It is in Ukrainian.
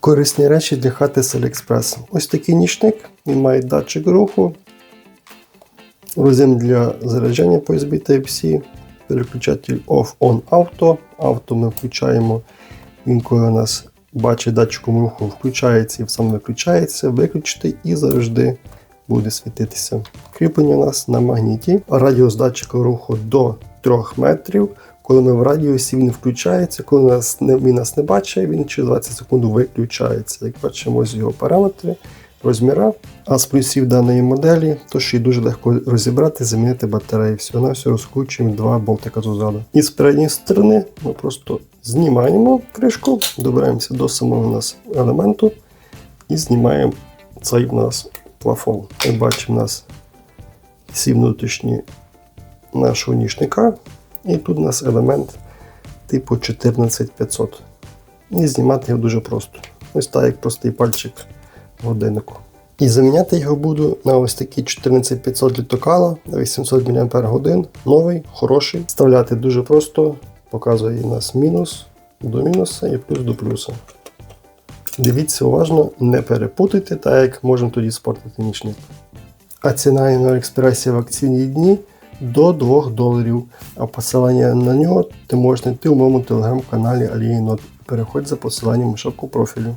Корисні речі для хати з AliExpress. Ось такий нічник, він має датчик руху, роз'єм для заряджання по USB Type-C, переключатель Off-On Auto. Авто ми включаємо, він коли у нас бачить датчиком руху, включається і сам виключається, виключити і завжди буде світитися. Кріплення у нас на магніті, радіус датчика руху до 3 метрів. Коли ми в радіусі він включається, коли нас не, він нас не бачить, він через 20 секунд виключається. Як бачимо, ось його параметри, розміра. А з плюсів даної моделі, то що її дуже легко розібрати, замінити батареї. Всього на все розкручуємо два болтика ззаду. І з передньої сторони ми просто знімаємо кришку, добираємося до самого у нас елементу і знімаємо цей у нас плафон. Як бачимо, у нас всі внутрішні нашого нічника. І тут у нас елемент типу 14500. І знімати його дуже просто. Ось так, як простий пальчик годиннику. І заміняти його буду на ось такий 14500 літокала на 800 мАч. Новий, хороший. Вставляти дуже просто. Показує нас мінус до мінуса і плюс до плюса. Дивіться уважно, не перепутайте, так як можемо тоді спортити нічник. А ціна на експресі в акційні дні до 2 доларів. А посилання на нього ти можеш знайти у моєму телеграм-каналі Alienot. Переходь за посиланням у шапку профілю.